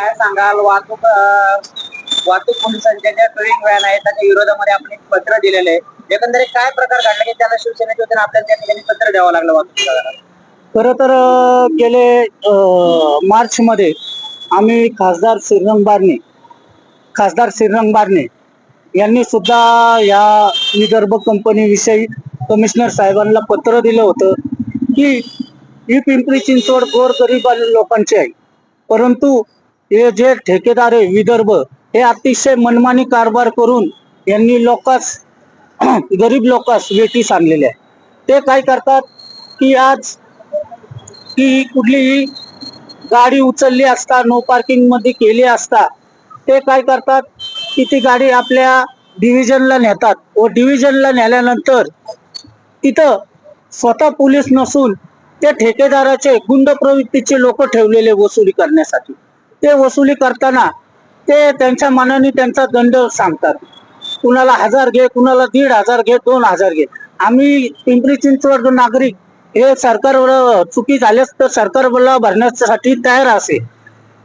काय सांगाल? वाहतूक वाहतूक पोलिसांच्या ज्या व्हॅन आहेत त्याच्या विरोधामध्ये आपण एक पत्र दिलेलं आहे. एकंदरीत काय प्रकार घडला की त्याला शिवसेनेच्या वतीने आपल्याला त्या ठिकाणी पत्र द्यावं लागलं वाहतूक विभागाला? तर गेले मार्च मध्ये आम्ही खासदार श्रीरंग बारणे खासदार श्रीरंग बारणे यांनी सुद्धा या विदर्भ कंपनीविषयी कमिशनर साहेबांना पत्र दिलं होतं की ही पिंपरी चिंचवड गोरगरीब लोकांची आहे. परंतु हे जे ठेकेदार आहे विदर्भ हे अतिशय मनमानी कारभार करून यांनी लोकांस गरीब लोकांस वेटीस आणलेले आहे. ते काय करतात की आज की कुठलीही गाडी उचलली असता नो पार्किंगमध्ये केली असता ते काय करतात की ती गाडी आपल्या डिव्हिजनला नेतात. व डिव्हिजनला नेल्यानंतर तिथं स्वतः पोलीस नसून त्या ठेकेदाराचे गुंड प्रवृत्तीचे लोक ठेवलेले वसुली करण्यासाठी. ते वसुली करताना ते त्यांच्या मनाने त्यांचा दंड सांगतात. कुणाला हजार घे कुणाला दीड हजार घे दोन हजार घे. आम्ही पिंपरी चिंचवड नागरिक हे सरकार चुकी झाल्यास तर सरकारला भरण्यासाठी तयार असे.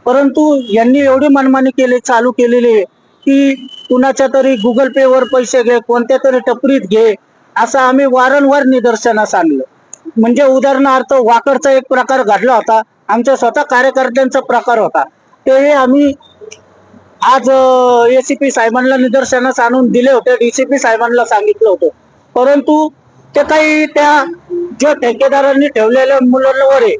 परंतु यांनी एवढी मनमानी केली चालू केलेली आहे की कुणाच्या तरी गुगल पे वर पैसे घे कोणत्या तरी टपरीत घे असं आम्ही वारंवार निदर्शनास आणलं. म्हणजे उदाहरणार्थ वाकडचा एक प्रकार घडला होता. आमच्या स्वतः कार्यकर्त्यांचा प्रकार होता. ते आम्ही आज एसीपी साहेबांना निदर्शनास आणून दिले होते डीसीपी साहेबांना सांगितलं होतं. परंतु ते काही त्या ज्या ठेकेदारांनी ठेवलेल्या मुलांवर आहे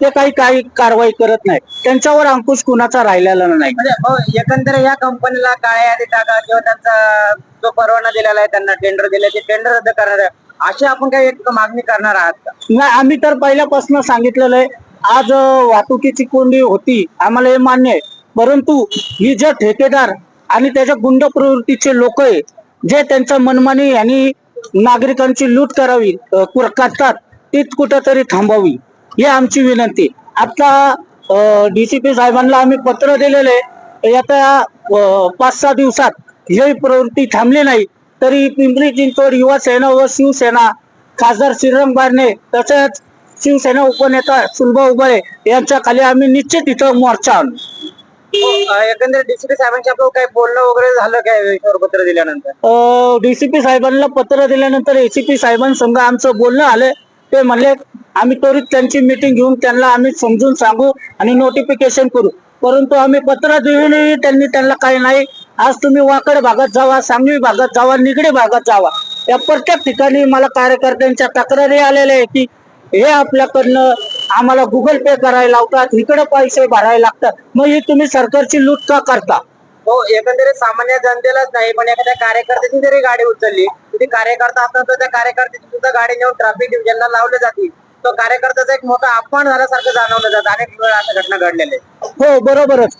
ते काही काही कारवाई करत नाही. त्यांच्यावर अंकुश कुणाचा राहिलेला नाही. म्हणजे हो, एकंदर या कंपनीला काळ्या यादी टाका किंवा त्यांचा जो परवाना दिलेला आहे त्यांना टेंडर दिले ते टेंडर रद्द करणार आहे. अशी आपण काही एक मागणी करणार आहात का? नाही आम्ही तर पहिल्यापासून सांगितलेलं आहे आज वाहतुकीची कोंडी होती आम्हाला हे मान्य आहे परंतु ही जे ठेकेदार आणि त्याच्या गुंड प्रवृत्तीचे लोक आहे जे त्यांच्या मनमानी आणि नागरिकांची लूट करावी करतात ती कुठंतरी थांबावी ही आमची विनंती आता डीसीपी साहेबांना आम्ही पत्र दिलेले आहे. येत्या पाच सहा दिवसात ही प्रवृत्ती थांबली नाही तरी पिंपरी चिंचवड युवा सेना व शिवसेना खासदार श्रीरंग बारणे तसेच शिवसेना उपनेता सुलभा उबाळे यांच्या खाली आम्ही निश्चित इथं मोर्चा आणू. हो, एकंदरीत डीसीपी साहेबांच्या आपलं काही बोलणं वगैरे झालं काय पत्र दिल्यानंतर? डीसीपी साहेबांना पत्र दिल्यानंतर एसीपी साहेबांसंग आमचं बोलणं आलं ते म्हणले आम्ही त्वरित त्यांची मिटिंग घेऊन त्यांना आम्ही समजून सांगू आणि नोटिफिकेशन करू. परंतु आम्ही पत्र देऊनही त्यांनी त्यांना काही नाही. आज तुम्ही वाकड भागात जावा सांगवी भागात जावा निगडी भागात जावा. या प्रत्येक ठिकाणी मला कार्यकर्त्यांच्या तक्रारी आलेल्या आहे की हे आपल्याकडनं आम्हाला गुगल पे करायला लावतात इकडे पैसे भरायला लागतात. मग ही तुम्ही सरकारची लूट का करता? हो एकंदरीत सामान्य जनतेलाच नाही पण एखाद्या कार्यकर्त्याची जरी गाडी उचलली ती कार्यकर्ता असतात तर त्या कार्यकर्त्याची सुद्धा गाडी नेऊन ट्रॅफिक डिव्हिजनला लावले जाते तो कार्यकर्त्याचा एक मोठा अपमान झाल्यासारखं जाणवलं जातं अनेक वेळा अशा घटना घडलेल्या हो बरोबरच.